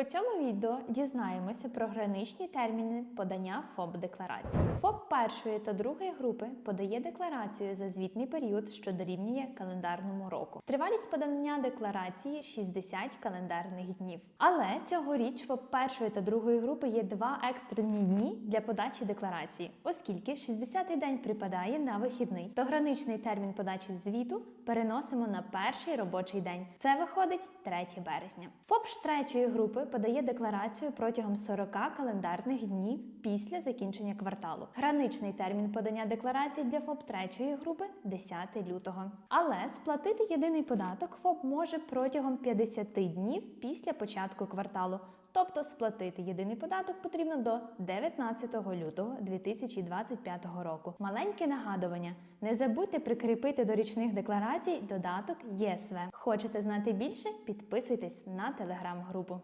У цьому відео дізнаємося про граничні терміни подання ФОП декларації. ФОП першої та другої групи подає декларацію за звітний період, що дорівнює календарному року. Тривалість подання декларації 60 календарних днів. Але цьогоріч ФОП першої та другої групи є два екстрені дні для подачі декларації, оскільки 60-й день припадає на вихідний, то граничний термін подачі звіту переносимо на перший робочий день. Це виходить 3 березня. ФОП ж третьої групи подає декларацію протягом 40 календарних днів після закінчення кварталу. Граничний термін подання декларації для ФОП третьої групи 10 лютого. Але сплатити єдиний податок ФОП може протягом 50 днів після початку кварталу. Тобто сплатити єдиний податок потрібно до 19 лютого 2025 року. Маленьке нагадування: не забудьте прикріпити до річних декларацій додаток ЄСВ. Хочете знати більше? Підписуйтесь на телеграм-групу.